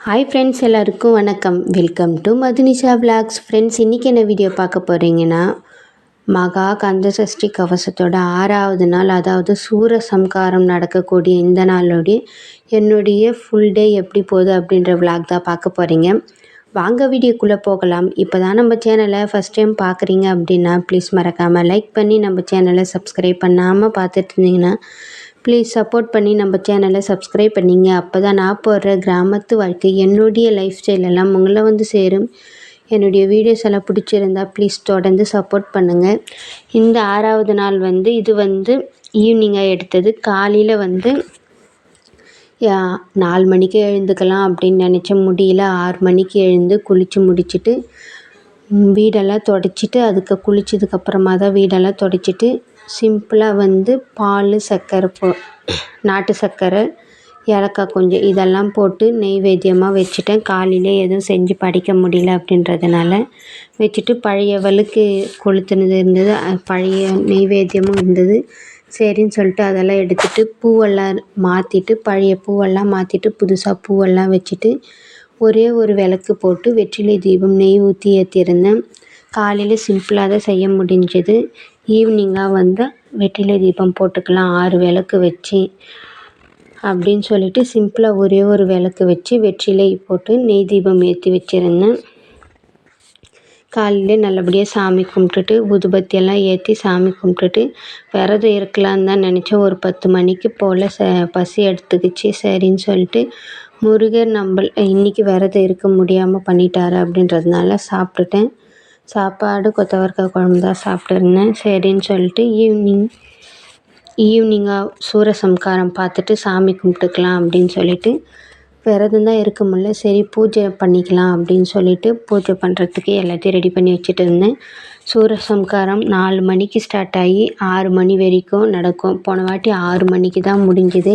Hi friends எல்லாருக்கும் வணக்கம். Welcome to Madhunisha vlogs friends இன்றைக்கி என்ன வீடியோ பார்க்க போகிறீங்கன்னா மகா கந்த சஷ்டி கவசத்தோட ஆறாவது நாள் அதாவது சூர சம்காரம் நடக்கக்கூடிய இந்த நாளோடைய என்னுடைய ஃபுல் டே எப்படி போகுது அப்படின்ற விளாக் தான் பார்க்க போகிறீங்க வாங்க வீடியோக்குள்ளே போகலாம். இப்போ தான் நம்ம சேனலை ஃபஸ்ட் டைம் பார்க்குறீங்க அப்படின்னா ப்ளீஸ் மறக்காமல் லைக் பண்ணி நம்ம சேனலை சப்ஸ்கிரைப் பண்ணாமல் பார்த்துட்டு இருந்தீங்கன்னா ப்ளீஸ் சப்போர்ட் பண்ணி நம்ம சேனலை சப்ஸ்கிரைப் பண்ணிங்க. அப்போ தான் நான் போடுற கிராமத்து வாழ்க்கை என்னுடைய லைஃப் ஸ்டைல் எல்லாம் உங்களை வந்து சேரும். என்னுடைய வீடியோஸ் எல்லாம் பிடிச்சிருந்தா ப்ளீஸ் தொடர்ந்து சப்போர்ட் பண்ணுங்கள் இந்த ஆறாவது நாள் வந்து இது வந்து ஈவினிங்காக எடுத்தது. காலையில் வந்து நாலு மணிக்கு எழுந்துக்கலாம் அப்படின்னு நினச்ச முடியல. ஆறு மணிக்கு எழுந்து குளித்து முடிச்சுட்டு வீடெல்லாம் துடைச்சிட்டு அதுக்கு குளித்ததுக்கப்புறமா தான் வீடெல்லாம் துடைச்சிட்டு சிம்பிளாக வந்து பால் சர்க்கரை போ நாட்டு சர்க்கரை ஏலக்காய் கொஞ்சம் இதெல்லாம் போட்டு நெய்வேத்தியமாக வச்சுட்டேன். காலையில் எதுவும் செஞ்சு படிக்க முடியல அப்படின்றதுனால வச்சுட்டு பழைய வழுக்கு கொளுத்துனது இருந்தது. பழைய நெய்வேத்தியமும் இருந்தது. சரின்னு சொல்லிட்டு அதெல்லாம் எடுத்துகிட்டு பூவெல்லாம் மாற்றிட்டு பழைய பூவெல்லாம் மாற்றிட்டு புதுசாக பூவெல்லாம் வச்சுட்டு ஒரே ஒரு விளக்கு போட்டு வெற்றிலை தீபம் நெய் ஊற்றி ஏற்றிருந்தேன் காலையில் சிம்பிளாக தான் செய்ய முடிஞ்சது. ஈவினிங்காக வந்து வெற்றிலை தீபம் போட்டுக்கலாம் ஆறு விளக்கு வச்சு அப்படின்னு சொல்லிட்டு சிம்பிளாக ஒரே ஒரு விளக்கு வச்சு வெற்றிலை போட்டு நெய் தீபம் ஏற்றி வச்சுருந்தேன். காலையில் நல்லபடியாக சாமி கும்பிட்டுட்டு ஊதுபத்தியெல்லாம் ஏற்றி சாமி கும்பிட்டுட்டு விரதம் இருக்கலான்னு தான் நினச்சேன். ஒரு பத்து மணிக்கு போல் ச பசி எடுத்துக்கிச்சு. சரின்னு சொல்லிட்டு முருகர் நம்ம இன்றைக்கி விரதம் இருக்க முடியாமல் பண்ணிட்டாரு அப்படின்றதுனால சாப்பிட்டுட்டேன். சாப்பாடு கொத்தவரக்காய் குழம்பு தான் சாப்பிட்டுருந்தேன். சரின்னு சொல்லிட்டு ஈவினிங் ஈவினிங்காக சூரசம்காரம் பார்த்துட்டு சாமி கும்பிட்டுக்கலாம் அப்படின்னு சொல்லிட்டு விரதம் தான் இருக்க முடில சரி பூஜை பண்ணிக்கலாம் அப்படின்னு சொல்லிட்டு பூஜை பண்ணுறதுக்கு எல்லாத்தையும் ரெடி பண்ணி வச்சுட்டு இருந்தேன். சூரசம்காரம் நாலு மணிக்கு ஸ்டார்ட் ஆகி ஆறு மணி வரைக்கும் நடக்கும். போன வாட்டி ஆறு மணிக்கு தான் முடிஞ்சுது.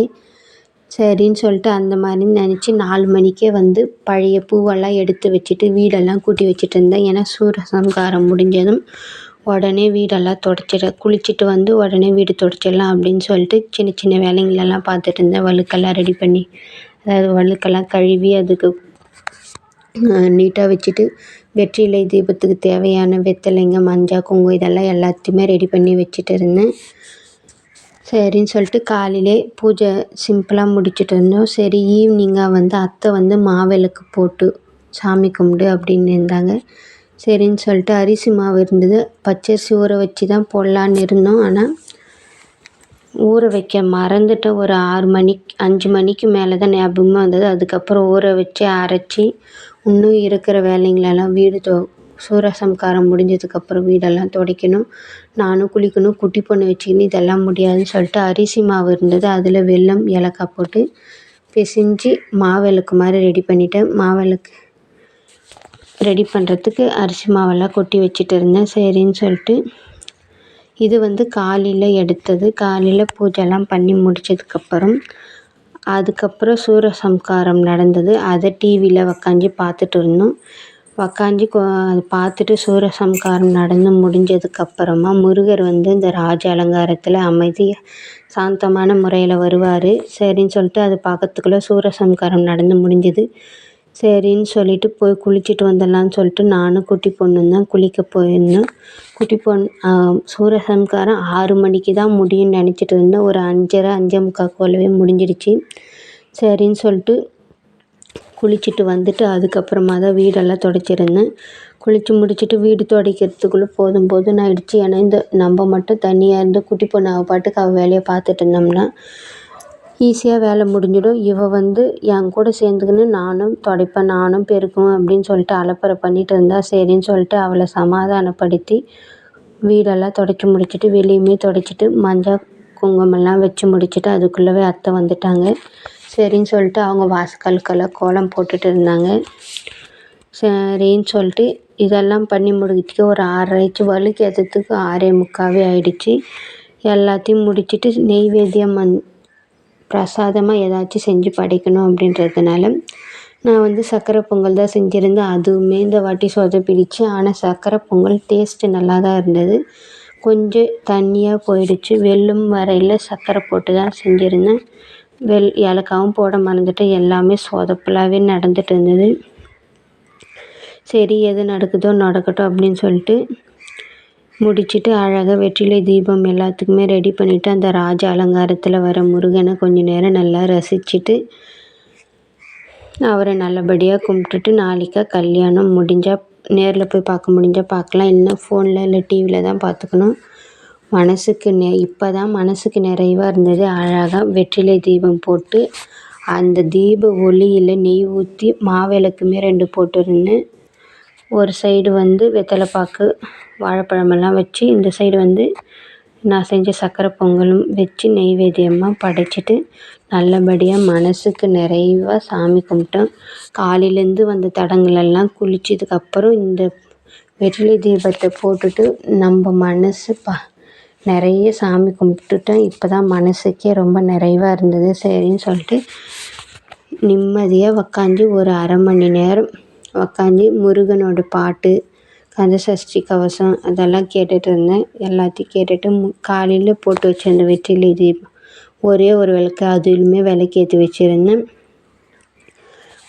சரின்னு சொல்லிட்டு அந்த மாதிரி நினச்சி நாலு மணிக்கே வந்து பழைய பூவெல்லாம் எடுத்து வச்சுட்டு வீடெல்லாம் கூட்டி வச்சுட்டு இருந்தேன். ஏன்னா சூரசம்காரம் முடிஞ்சதும் உடனே வீடெல்லாம் தொடச்சிட குளிச்சுட்டு வந்து உடனே வீடு தொடச்சிடலாம் அப்படின்னு சொல்லிட்டு சின்ன சின்ன வேலைங்களெல்லாம் பார்த்துட்டு இருந்தேன். வழுக்கெல்லாம் ரெடி பண்ணி அதாவது வழுக்கெல்லாம் கழுவி அதுக்கு நீட்டாக வச்சுட்டு வெற்றிலை தீபத்துக்கு தேவையான வெத்தலைங்க மஞ்சள் குங்குமம் இதெல்லாம் எல்லாத்தையுமே ரெடி பண்ணி வச்சுட்டு இருந்தேன். சரின்னு சொல்லிட்டு காலையிலே பூஜை சிம்பிளாக முடிச்சுட்டு இருந்தோம். சரி ஈவினிங்காக வந்து அத்தை வந்து மாவிளக்கு போட்டு சாமி கும்பிடு அப்படின்னு இருந்தாங்க. சரின்னு சொல்லிட்டு அரிசி மாவு இருந்தது. பச்சரிசி ஊற வச்சு தான் போடலான்னு இருந்தோம். ஆனால் ஊற வைக்க மறந்துட்டு ஒரு ஆறு மணிக்கு அஞ்சு மணிக்கு மேலே தான் ஞாபகமாக வந்தது. அதுக்கப்புறம் ஊற வச்சு அரைச்சி இன்னும் இருக்கிற வேலைங்களெல்லாம் வீடு தோ சூரசம்காரம் முடிஞ்சதுக்கப்புறம் வீடெல்லாம் துடைக்கணும். நானும் குளிக்கணும். குட்டி பொண்ணு வச்சுக்கின்னு இதெல்லாம் முடியாதுன்னு சொல்லிட்டு அரிசி மாவு இருந்தது. அதில் வெல்லம் ஏலக்காய் போட்டு பிசைஞ்சு மாவிளக்கு மாதிரி ரெடி பண்ணிட்டேன். மாவிளக்கு ரெடி பண்ணுறதுக்கு அரிசி மாவெல்லாம் கொட்டி வச்சுட்டு இருந்தேன். சரின்னு சொல்லிட்டு இது வந்து காலையில் எடுத்தது. காலையில் பூஜைலாம் பண்ணி முடித்ததுக்கப்புறம் அதுக்கப்புறம் சூரசம்காரம் நடந்தது. அதை டிவியில் உக்காஞ்சி பார்த்துட்டு இருந்தோம். உக்காஞ்சி அதை பார்த்துட்டு சூரசம்காரம் நடந்து முடிஞ்சதுக்கப்புறமா முருகர் வந்து இந்த ராஜ அலங்காரத்தில் அமைதியாக சாந்தமான முறையில் வருவார். சரின்னு சொல்லிட்டு அது பார்க்கறதுக்குள்ள சூரசம்காரம் நடந்து முடிஞ்சது. சரின்னு சொல்லிட்டு போய் குளிச்சுட்டு வந்துடலான்னு சொல்லிட்டு நானும் குட்டி பொண்ணும் தான் குளிக்க போயிருந்தோம். குட்டி பொண்ணு சூரசம்காரம் ஆறு மணிக்கு தான் முடியும்னு நினச்சிட்டு இருந்தேன் ஒரு அஞ்சரை அஞ்சே முக்கால் போலவே முடிஞ்சிடுச்சு. சரின்னு சொல்லிட்டு குளிச்சுட்டு வந்துட்டு அதுக்கப்புறமா தான் வீடெல்லாம் துடைச்சிருந்தேன். குளித்து முடிச்சுட்டு வீடு துடைக்கிறதுக்குள்ளே போதும் போதும்னு ஆயிடுச்சு. ஏன்னா இந்த நம்ம மட்டும் தனியாக இருந்து குட்டி பொண்ணு அவள் பாட்டுக்கு அவள் வேலையை பார்த்துட்டு இருந்தோம்னா ஈஸியாக வேலை முடிஞ்சிடும். இவள் வந்து என் கூட சேர்ந்துக்கின்னு நானும் துடைப்பேன் நானும் பெருக்குவேன் அப்படின்னு சொல்லிட்டு அலப்பறை பண்ணிகிட்டு இருந்தா சரின்னு சொல்லிட்டு அவளை சமாதானப்படுத்தி வீடெல்லாம் துடைச்சி முடிச்சுட்டு வெளியுமே துடைச்சிட்டு மஞ்சள் குங்குமம்லாம் வச்சு முடிச்சுட்டு அதுக்குள்ளவே அத்தை வந்துட்டாங்க. சரின்னு சொல்லிட்டு அவங்க வாசக்காலுக்கெல்லாம் கோலம் போட்டுட்டு இருந்தாங்க. சரின்னு சொல்லிட்டு இதெல்லாம் பண்ணி முடிக்கிறதுக்கு ஒரு ஆறரைச்சு வலுக்கு ஏற்றத்துக்கு ஆறே முக்காவே ஆயிடுச்சு. எல்லாத்தையும் முடிச்சுட்டு நெய்வேத்தியம் வந் பிரசாதமாக ஏதாச்சும் செஞ்சு படைக்கணும் அப்படின்றதுனால நான் வந்து சர்க்கரை பொங்கல் தான் செஞ்சுருந்தேன். அதுவுமே இந்த வாட்டி சொதப்பிடுச்சு. ஆனால் சர்க்கரை பொங்கல் டேஸ்ட்டு நல்லா தான் இருந்தது. கொஞ்சம் தண்ணியாக போயிடுச்சு. வெல்லும் வரையில் சர்க்கரை போட்டு தான் செஞ்சுருந்தேன். வெள் ஏலக்காவும் போட மறந்துட்டு எல்லாமே சொதப்பலாகவே நடந்துட்டு இருந்தது. சரி எது நடக்குதோ நடக்கட்டும் அப்படின்னு சொல்லிட்டு முடிச்சுட்டு அழகாக வெற்றிலை தீபம் எல்லாத்துக்குமே ரெடி பண்ணிவிட்டு அந்த ராஜ அலங்காரத்தில் வர முருகனை கொஞ்சம் நேரம் நல்லா ரசிச்சுட்டு அவரை நல்லபடியாக கும்பிட்டுட்டு நாளைக்கா கல்யாணம் முடிஞ்சால் நேரில் போய் பார்க்க முடிஞ்சால் பார்க்கலாம். இல்லைன்னா ஃபோனில் இல்லை டிவியில் தான் பார்த்துக்கணும். மனசுக்கு நெ இப்போ தான் மனசுக்கு நிறைவாக இருந்தது. அழகாக வெற்றிலை தீபம் போட்டு அந்த தீப ஒளியில் நெய் ஊற்றி மாவிளக்குமே ரெண்டு போட்டுருந்தேன். ஒரு சைடு வந்து வெத்தலை பாக்கு வாழைப்பழமெல்லாம் வச்சு இந்த சைடு வந்து நான் செஞ்ச சக்கரை பொங்கலும் வச்சு நெய்வேத்தியமாக படைச்சிட்டு நல்லபடியாக மனசுக்கு நிறைவாக சாமி கும்பிட்டோம். காலையிலேருந்து வந்த தடங்களெல்லாம் குளிச்சதுக்கப்புறம் இந்த வெற்றிலை தீபத்தை போட்டுட்டு நம்ம மனசு ப நிறைய சாமி கும்பிட்டுட்டேன். இப்போ தான் மனசுக்கே ரொம்ப நிறைவாக இருந்தது. சரின்னு சொல்லிட்டு நிம்மதியாக உக்காந்து ஒரு அரை மணி நேரம் உக்காந்து முருகனோட பாட்டு கந்த சஷ்டி கவசம் அதெல்லாம் கேட்டுட்டு இருந்தேன். எல்லாத்தையும் கேட்டுட்டு மு காலையில் போட்டு வச்சிருந்த வெற்றிலை தீபம் ஒரே ஒரு விளக்கு அதுலையுமே விளக்கு ஏற்றி வச்சுருந்தேன்.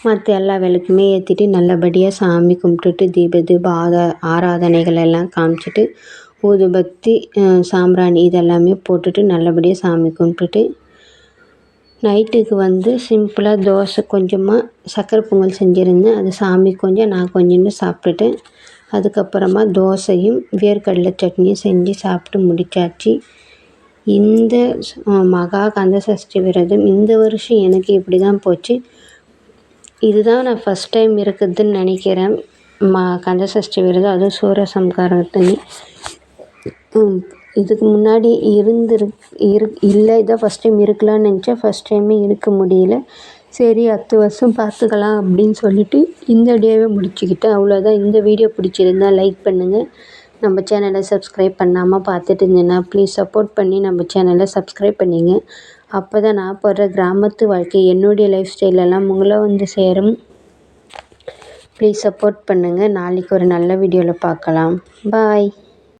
மற்ற எல்லா விளக்குமே ஏற்றிட்டு நல்லபடியாக சாமி கும்பிட்டுட்டு தீப தீப ஆதா ஆராதனைகள் எல்லாம் காமிச்சிட்டு ஊதுபத்தி சாம்பிராணி இதெல்லாமே போட்டுட்டு நல்லபடியாக சாமி கும்பிட்டுட்டு நைட்டுக்கு வந்து சிம்பிளாக தோசை கொஞ்சமாக சக்கரை பொங்கல் செஞ்சுருந்தேன். அது சாமி கொஞ்சம் நான் கொஞ்சம்னு சாப்பிட்டுட்டேன். அதுக்கப்புறமா தோசையும் வேர்க்கடலை சட்னியும் செஞ்சு சாப்பிட்டு முடிச்சாச்சு. இந்த மகா கந்த சஷ்டி விரதம் இந்த வருஷம் எனக்கு இப்படி தான் போச்சு. இதுதான் நான் ஃபஸ்ட் டைம் இருக்குதுன்னு நினைக்கிறேன். மா கந்த சஷ்டி விரதம் அதுவும் சூரசம்காரத்தனி. இதுக்கு முன்னாடி இருந்திருக் இரு இல்லை இதான் ஃபஸ்ட் டைம் இருக்கலாம்னு நினச்சேன். ஃபஸ்ட் டைமே இருக்க முடியல. சரி அடுத்த வருஷம் பார்த்துக்கலாம் அப்படின்னு சொல்லிட்டு இந்த டேவே முடிச்சுக்கிட்டேன். அவ்வளோதான் இந்த வீடியோ பிடிச்சிருந்தா லைக் பண்ணுங்கள் நம்ம சேனலை சப்ஸ்கிரைப் பண்ணாமல் பார்த்துட்டு இருந்தீங்கன்னா ப்ளீஸ் சப்போர்ட் பண்ணி நம்ம சேனலை சப்ஸ்கிரைப் பண்ணிங்க. அப்போ தான் நான் போடுற கிராமத்து வாழ்க்கை என்னுடைய லைஃப் ஸ்டைலெல்லாம் உங்களை வந்து சேரும். ப்ளீஸ் சப்போர்ட் பண்ணுங்கள் நாளைக்கு ஒரு நல்ல வீடியோவில் பார்க்கலாம். பாய்